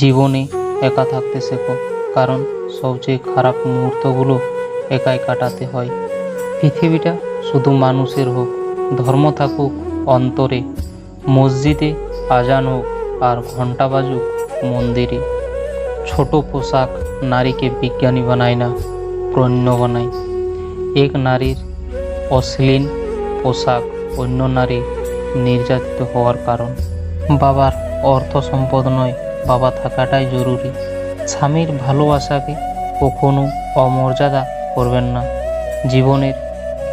জীবনে একা থাকতে শেখো, কারণ সবচেয়ে খারাপ মুহূর্তগুলো একাই কাটাতে হয়। পৃথিবীটা শুধু মানুষের হোক, ধর্ম থাকুক, অন্তরে, মসজিদে আজান হোক আর ঘণ্টা বাজুক, মন্দিরে। ছোট পোশাক নারীকে বিজ্ঞানী বানায় না, প্রণ্য বানায়। এক নারীর অশ্লীল পোশাক অন্য নারী নির্যাতিত হওয়ার কারণ। বাবার অর্থ সম্পদ নয় বাবা থাকাটাই জরুরি। স্বামীর ভালোবাসাকে কখনো অমর্যাদা করবেন না। জীবনের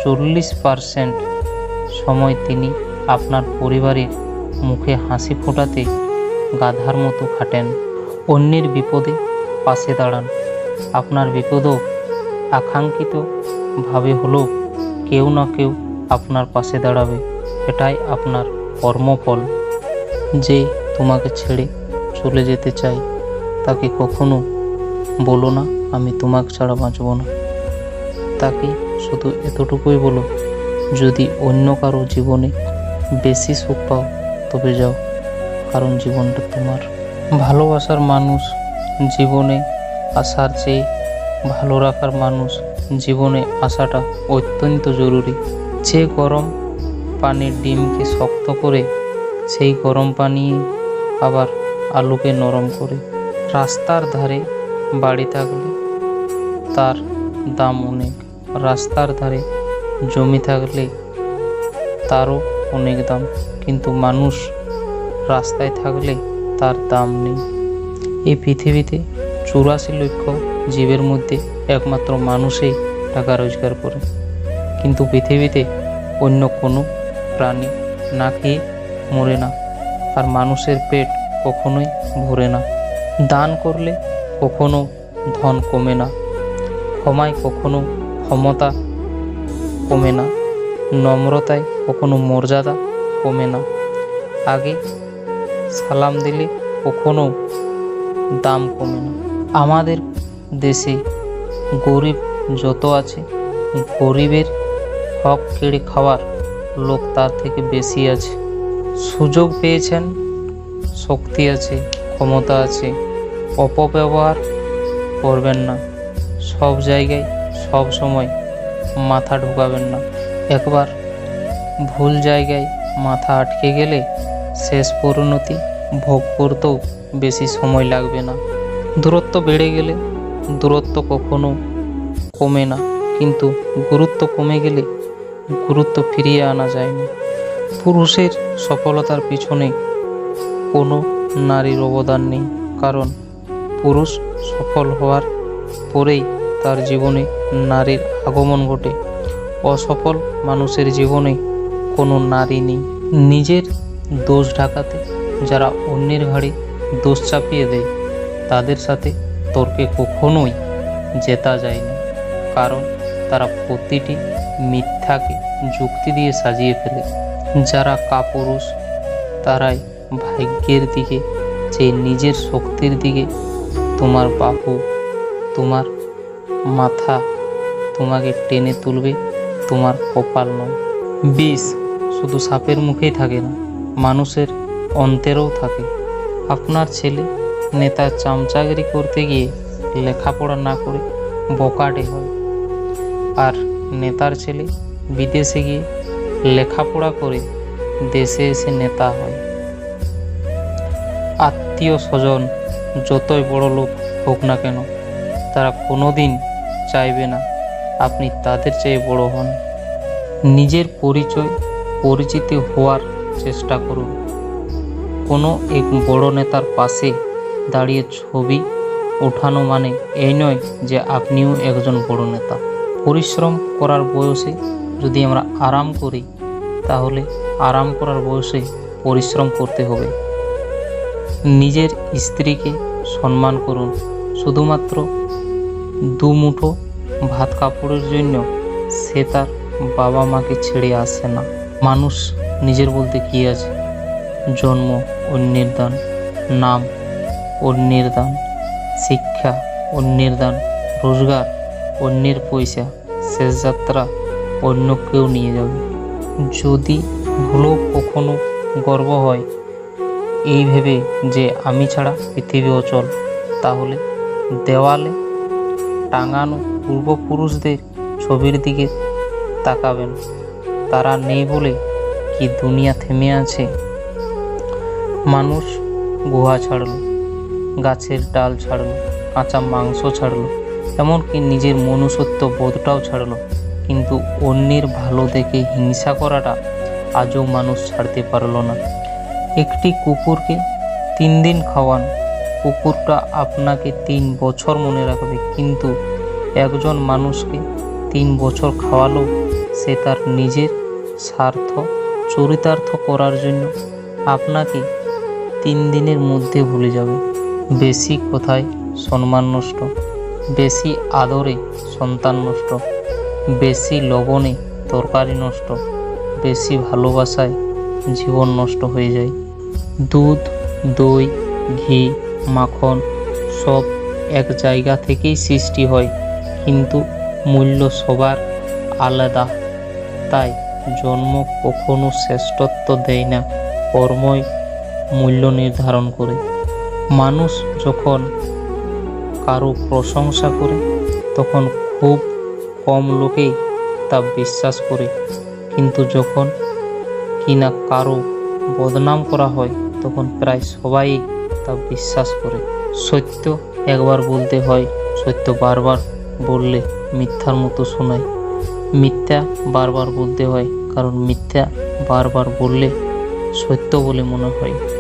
চল্লিশ পারসেন্ট সময় তিনি আপনার পরিবারের মুখে হাসি ফোটাতে গাধার মতো খাটেন। অন্যের বিপদে পাশে দাঁড়ান। আপনার বিপদও আকাঙ্ক্ষিতভাবে হলেও কেউ না কেউ আপনার পাশে দাঁড়াবে। এটাই আপনার কর্মফল। যে তোমাকে ছেড়ে চলে যেতে চাই, তাকে কখনো বলো না, আমি তোমাকে ছাড়া বাঁচব না। তাকে শুধু এতটুকুই বলো, যদি অন্য কারও জীবনে বেশি সুখ পাও, তবে যাও, কারণ জীবনটা তোমার। ভালোবাসার মানুষ জীবনে আসার চেয়ে ভালো রাখার মানুষ, জীবনে আসাটা অত্যন্ত জরুরি। যে গরম পানির ডিমকে শক্ত করে, সেই গরম পানি আবার আলুকে নরম করে রাস্তার ধারে বাড়ি থাকলে তার দাম অনেক। রাস্তার ধারে জমি থাকলে তারও অনেক দাম। কিন্তু মানুষ রাস্তায় থাকলে তার দাম নেই। এই পৃথিবীতে চুরাশি লক্ষ জীবের মধ্যে একমাত্র মানুষই টাকা রোজগার করে। কিন্তু পৃথিবীতে অন্য কোনো প্রাণী না খেয়ে মরে না। আর মানুষের পেট কখনোই ভরে না। দান করলে কখনো ধন কমে না। ক্ষমায় কখনো ক্ষমতা কমে না। নম্রতায় কখনো মর্যাদা কমে না। আগে সালাম দিলে কখনো দাম কমে না। আমাদের দেশে গরিব যত আছে, গরিবের হক কেড়ে খাওয়ার লোক তার থেকে বেশি আছে। সুযোগ পেয়েছেন শক্তি আছে, ক্ষমতা আছে, অপব্যবহার করবেন না। সব জায়গায়, সব সময় মাথা ঢুকাবেন না। একবার ভুল জায়গায় মাথা আটকে গেলে শেষ পরিণতি, ভোগ করতেও বেশি সময় লাগবে না। দূরত্ব বেড়ে গেলে দূরত্ব কখনো কমে না, কিন্তু গুরুত্ব কমে গেলে গুরুত্ব ফিরিয়ে আনা যায় না। পুরুষের সফলতার পিছনে কোনো নারীর অবদান নেই, কারণ পুরুষ সফল হওয়ার পরেই তার জীবনে নারীর আগমন ঘটে। অসফল মানুষের জীবনে কোনো নারী নেই। নিজের দোষ ঢাকাতে যারা অন্যের ঘাড়ে দোষ চাপিয়ে দেয়, তাদের সাথে তর্কে কখনোই জেতা যায় না, কারণ তারা প্রতিটি মিথ্যাকে যুক্তি দিয়ে সাজিয়ে ফেলে। যারা কাপুরুষ, তারাই ভাগ্যের দিকে, যে নিজের শক্তির দিকে, তোমার বাহু তোমার মাথা তোমাকে টেনে তুলবে, তোমার কপাল নয়। বিষ শুধু সাপের মুখেই থাকে না, মানুষের অন্তেরও থাকে। আপনার ছেলে নেতা চামচাগিরি করতে গিয়ে লেখাপড়া না করে বকাটে হয়। আর নেতার ছেলে বিদেশে গিয়ে লেখাপড়া করে দেশে এসে নেতা হয়। আত্মীয় স্বজন যতই বড় লোক হোক না কেন, তারা কোনো দিন চাইবে না আপনি তাদের চেয়ে বড় হন। নিজের পরিচয়, পরিচিতি হওয়ার চেষ্টা করুন। কোনো এক বড় নেতার পাশে দাঁড়িয়ে ছবি ওঠানো মানে এই নয় যে আপনিও একজন বড় নেতা। পরিশ্রম করার বয়সে যদি আমরা আরাম করি, তাহলে আরাম করার বয়সে পরিশ্রম করতে হবে। নিজের স্ত্রীকে সম্মান করুন। শুধুমাত্র দু মুঠো ভাত কাপড়ের জন্য সে তার বাবা মাকে ছেড়ে আসে না। মানুষ নিজের বলতে কি আছে? জন্ম অন্যের দান নাম অন্যের দান শিক্ষা অন্যের দান রোজগার, অন্যের পয়সা, শেষ যাত্রা, অন্য কেউ নিয়ে যাবে। যদি ভুলো কখনো গর্ব হয় এই ভেবে যে আমি ছাড়া পৃথিবী অচল তাহলে দেওয়ালে টাঙানো পূর্বপুরুষদের ছবির দিকে তাকাবেন। তারা নেই বলে কি দুনিয়া থেমে আছে? মানুষ গুহা ছাড়ল, গাছের ডাল ছাড়ল, কাঁচা মাংস ছাড়ল, এমনকি নিজের মনুষ্যত্ব বোধটাও ছাড়লো। কিন্তু অন্যের ভালো দেখে হিংসা করাটা আজও মানুষ ছাড়তে পারল না। একটি কুকুরকে তিন দিন খাওয়ান। কুকুরটা আপনাকে তিন বছর মনে রাখবে, কিন্তু একজন মানুষকে তিন বছর খাওয়ালো সে তার নিজের স্বার্থ, চরিতার্থ করার জন্য আপনাকে তিন দিনের মধ্যে ভুলে যাবে। বেশি কথায় সম্মান নষ্ট, বেশি আদরে সন্তান নষ্ট, বেশি লবণে তরকারি নষ্ট, বেশি ভালোবাসায় জীবন নষ্ট হয়ে যায়। দুধ, দই, ঘি, মাখন সব এক জায়গা থেকেই সৃষ্টি হয়, কিন্তু মূল্য সবার আলাদা। তাই জন্ম কখনো শ্রেষ্ঠত্ব দেয় না, কর্মই মূল্য নির্ধারণ করে। মানুষ যখন কারও প্রশংসা করে, তখন খুব কম লোকেই তা বিশ্বাস করে, কিন্তু যখন কিনা কারও বদনাম করা হয়, তখন প্রায় সবাই তা বিশ্বাস করে। সত্য একবার বলতে হয়, সত্য বারবার বললে মিথ্যার মতো শোনায়। মিথ্যা বারবার বলতে হয়, কারণ মিথ্যা বারবার বললে সত্য বলে মনে হয়।